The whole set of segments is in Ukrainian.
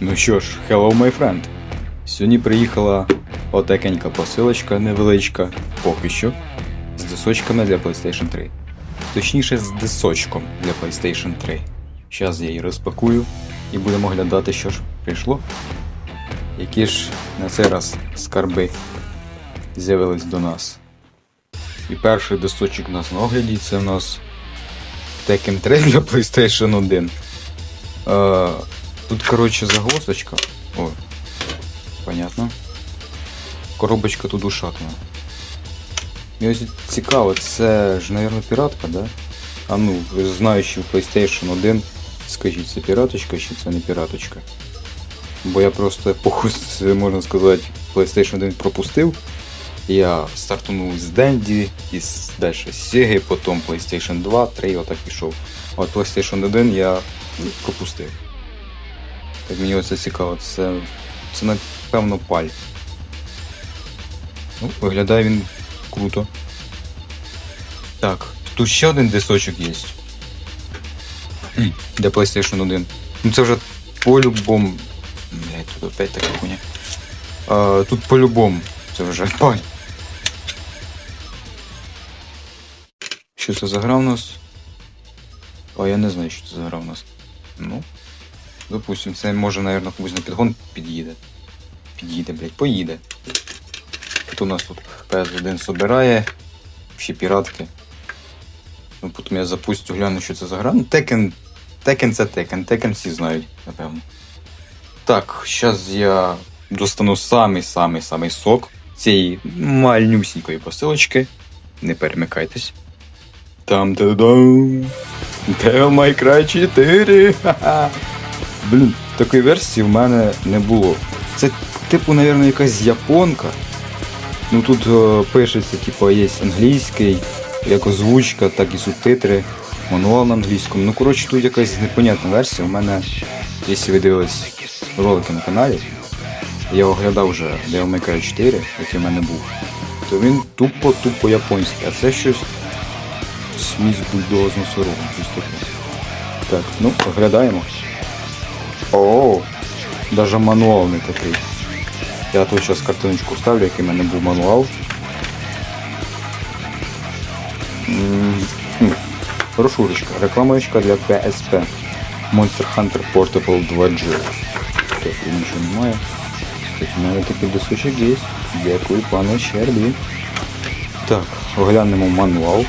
Ну що ж, hello my friend. Сьогодні приїхала отакенька посилочка невеличка, поки що, з дисочками для PlayStation 3. Точніше, з дисочком для PlayStation 3. Зараз я її розпакую і будемо глядати, що ж прийшло. Які ж на цей раз скарби з'явились до нас. І перший дисочок у нас на огляді це у нас Tekken 3 для PlayStation 1. Тут, короче, загвоздочка. О, понятно. Коробочка тут ушатна. Мені цікаво, це ж, мабуть, піратка, да? А ну, знаючи в PlayStation 1, скажіть, це піраточка чи це не піраточка? Бо я просто похуст, можна сказати, PlayStation 1 пропустив. Я стартанув з Денді, і далі з Sega, потім PlayStation 2, 3 отак пішов. А от PlayStation 1 я пропустив. Так мені оце цікаво, це, це напевно паль. Ну, виглядає він круто. Так, тут ще один дисочок є. Для PlayStation 1. Ну це вже по-любому. Блять, тут опять така хуйня. А, тут по-любому. Це вже паль. Що це за гра у нас? А я не знаю, що це за гра у нас. Ну. Допустим, це може, наверное, комусь на підгон під'їде. Під'їде, блядь, поїде. Хто у нас тут PS1 собирає, ще піратки. Ну, потім я запустю, гляну, що це за гра. Ну, Tekken, Tekken це Tekken, Tekken всі знають, напевно. Так, зараз я достану самий-самий-самий сок цієї мальнюсінької посилочки. Не перемикайтесь. Там та дам Devil May Cry 4. Ха-ха. Блін, такої версії в мене не було. Це, типу, напевно, якась японка. Ну тут е, пишеться, типу, є англійський, як озвучка, так і субтитри, мануал на англійському. Ну, коротше, тут якась непонятна версія. У мене, якщо ви дивились ролики на каналі, я оглядав вже Devil May Cry 4, який в мене був, то він тупо-тупо японський, а це щось смісь бульдога з. Так, ну, оглядаємо. О, даже мануал не такий. Я тут зараз картиночку ставлю, який в мене був мануал. М, Рекламочка для PSP. Monster Hunter Portable 2G. Так, нічого немає. Кстати, у мене такий досочок є. Дякую, пане Щербі. Так, оглянемо мануал.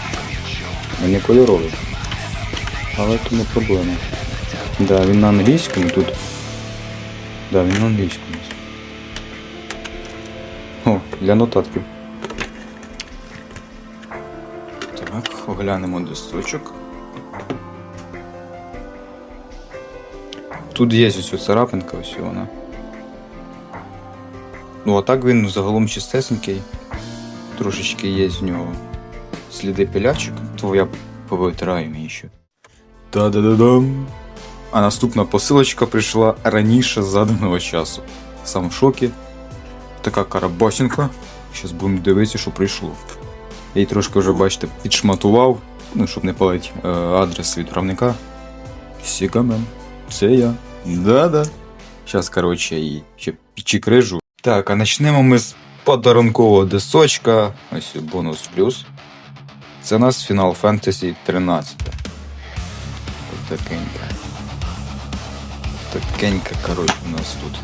Не кольоровий. Але то не проблема. Да, він на англійському тут. Да, він на англійському. О, для нотатків. Так, оглянемо дисточок. Тут є ось ось царапинка, ось вона. Ну, а так він загалом чистесенький. Трошечки є з нього сліди пилячок. Твоя повитираю мені ще. Та-да-да-дам. А наступна посилочка прийшла раніше заданого часу. Сам в шокі. Така карабасінка. Зараз будемо дивитися, що прийшло. Я її трошки вже, бачите, підшматував, ну, щоб не палити е, адрес відправника. Сігамен. Це я. Да-да. Зараз, коротше, її ще підчикрижу. Так, а почнемо ми з подарункового дисочка. Ось бонус плюс. Це у нас Final Fantasy 13. Такенька. Такенька, коротше, у нас тут.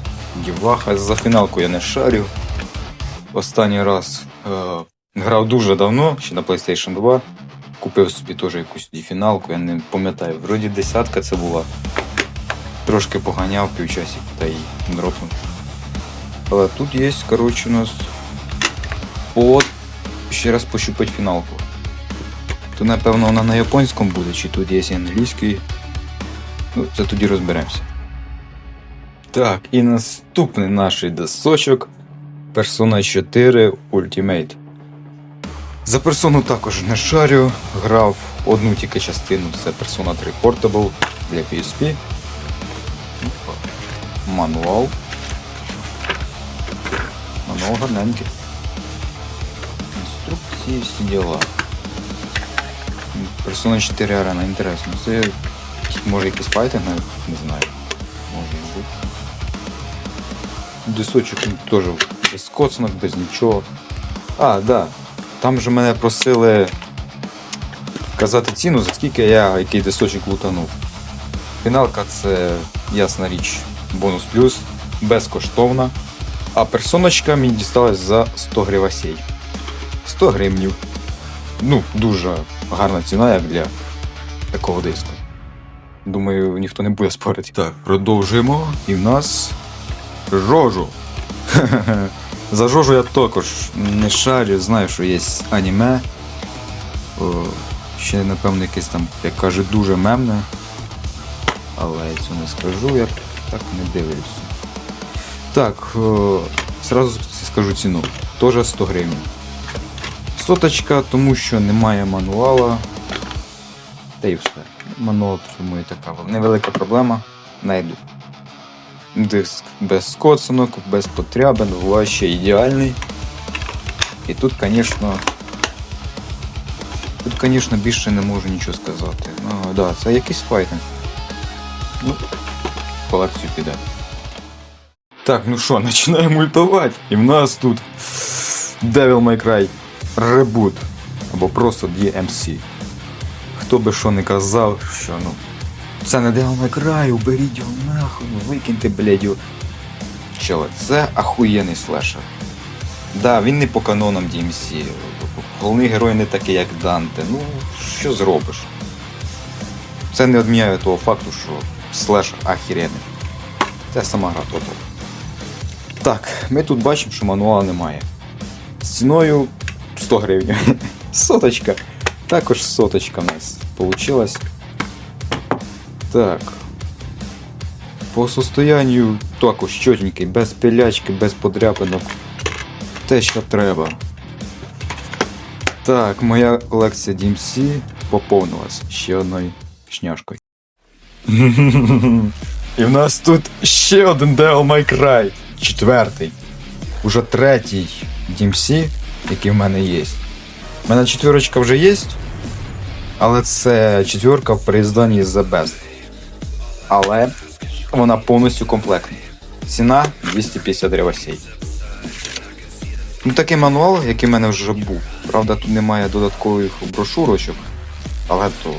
Діваха за фіналку я не шарю. Останній раз е, грав дуже давно, ще на PlayStation 2. Купив собі теж якусь фіналку, я не пам'ятаю. Вроді десятка це була. Трошки поганяв півчасик та й дропнув. Але тут є, коротше, у нас от ще раз пощупать фіналку. То напевно вона на японському буде, чи тут є англійський. Ну, це тоді розберемося. Так, і наступний наш досочок Persona 4 Ultimate. За персону також не шарю. Грав одну тільки частину, це Persona 3 Portable для PSP. Мануал. Мануал гарненький. Інструкції всі діла. Persona 4 Arena, інтересно. Це може якийсь файтинг, навіть не знаю. Дисочок теж без коцанок, без нічого. А, да. Там же мене просили казати ціну, за скільки я який дисочок лутанув. Фіналка це ясна річ, бонус плюс, безкоштовна. А персоночка мені дісталась за 100 гривасей. 100 гривнів. Ну, дуже гарна ціна, як для такого диску. Думаю, ніхто не буде спорити. Так, продовжуємо. І в нас Жожу. За Жожу я також не шарю, знаю, що є аніме. Ще, напевно, якесь там, як кажуть, дуже мемне. Але я цього не скажу, я так не дивлюся. Так, о, скажу ціну. Теж 100 гривень. Соточка, тому що немає мануала. Та й все. Мануал, тому і така невелика проблема. Найду. Диск без коцанок, без потрябин, вообще ідеальний. І тут, звісно. Тут, звісно, більше не можу нічого сказати. Ну, да, це якийсь файтинг. Ну, в колекцію піде. Так, ну що, починаємо мультувати. І в нас тут Devil May Cry Reboot. Або просто DMC. Хто би що не казав, що ну. Це не Devil May Cry, уберіть його нахуй, викиньте, блядь, його. Це ахуєнний слешер. Да, він не по канонам DMC. Головний герой не такий, як Данте. Ну, що зробиш? Це не відміняє того факту, що слешер ахіренний. Це сама гра тото. Так, ми тут бачимо, що мануала немає. З ціною 100 гривень. Соточка. Також соточка в нас получилась. Так. По состоянню також чотенький, без пилячки, без подряпинок. Те, що треба. Так, моя колекція DMC поповнилась ще одною шняшкою. І в нас тут ще один Devil May Cry. Четвертий. Уже третій DMC, який в мене є. У мене четверочка вже є, але це четверка в переізданні The Best. Але вона повністю комплектна. Ціна 250 гривень. Ну такий мануал, який в мене вже був. Правда, тут немає додаткових брошурочок, але то,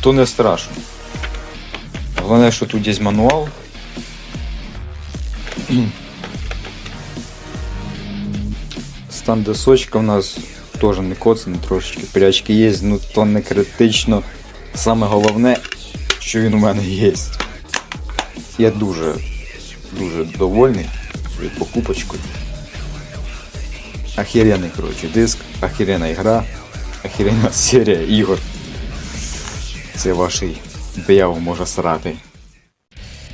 то не страшно. Головне, що тут є мануал. Стан досочка у нас теж не коцаний, трошечки пилячки є, ну то не критично. Саме головне, що він у мене є. Я дуже, дуже довольний своєю покупочкою. Охеренний, коротше, диск, охеренна ігра, охеренна серія ігор. Це ваший диявол може срати.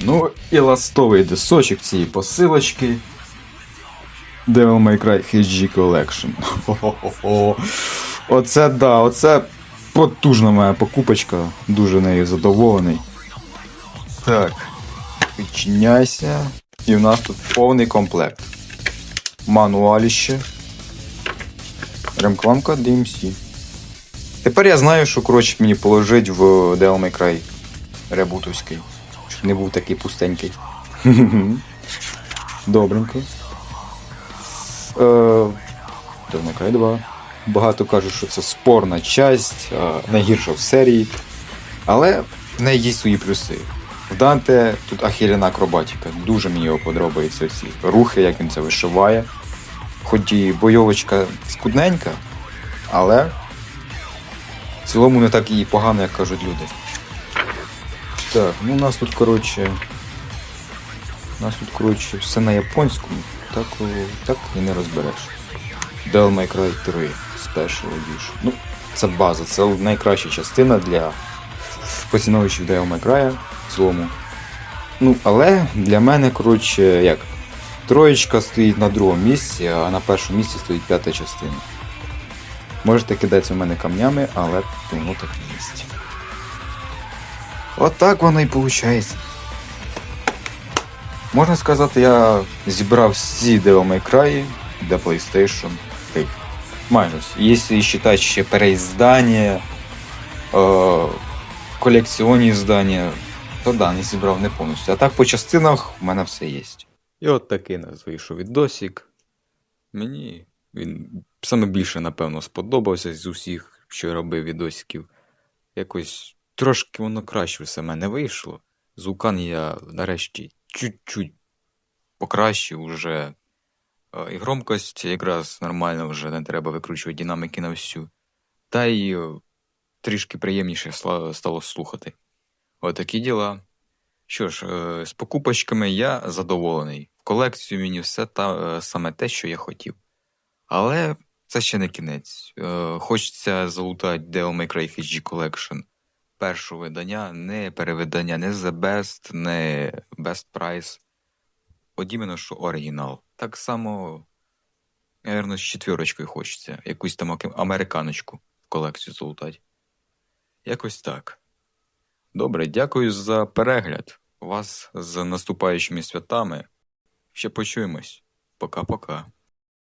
Ну і ластовий дисочок цієї посилочки. Devil May Cry HD Collection. Хо-хо-хо. Оце да, оце потужна моя покупочка. Дуже нею задоволений. Так. Відчиняйся. І в нас тут повний комплект. Мануаліще. Ремкламка DMC. Тепер я знаю, що коротше мені положить в Devil May Cry ребутовський. Щоб не був такий пустенький. Добренько. Е, Devil May Cry 2. Багато кажуть, що це спорна часть, найгірша в серії. Але в неї є свої плюси. В Данте тут ахіряна акробатика. Дуже мені його подобаються ці рухи, як він це вишиває. Хоч і бойовочка скудненька, але в цілому не так і погано, як кажуть люди. Так, ну у нас тут, коротше. У нас тут, коротше, все на японському, так, так і не розбереш. Devil May Cry 3 Special Edition. Ну, це база, це найкраща частина для поціновувачів Devil May Cry цілому. Ну, але для мене, коротше, як. Троєчка стоїть на другому місці, а на першому місці стоїть п'ята частина. Можете кидатися в мене камнями, але воно так і є. От так воно і виходить. Можна сказати, я зібрав всі May Cry для PlayStation 3. Майже. Якщо вважати ще переіздання, е, колекціонні здання, то да, не зібрав не повністю. А так по частинах в мене все є. І от такий нас вийшов відосик. Мені він саме більше, напевно, сподобався з усіх, що я робив відосиків. Якось трошки воно краще все мене вийшло. Звукан я нарешті чуть-чуть покращив уже. Е, І громкость якраз нормально вже не треба викручувати динамики на всю. Та й е, трішки приємніше стало слухати. Отакі діла. Що ж, е, з покупочками я задоволений. В колекцію мені все та, е, саме те, що я хотів. Але це ще не кінець. Е, Хочеться залутати May Cry HD Collection першого видання, не перевидання, не The Best, не Best Price. От іменно, що оригінал. Так само, напевно, з четвірочкою хочеться. Якусь там американочку в колекцію залутати. Якось так. Добре, дякую за перегляд. Вас з наступаючими святами. Ще почуємось. Пока-пока.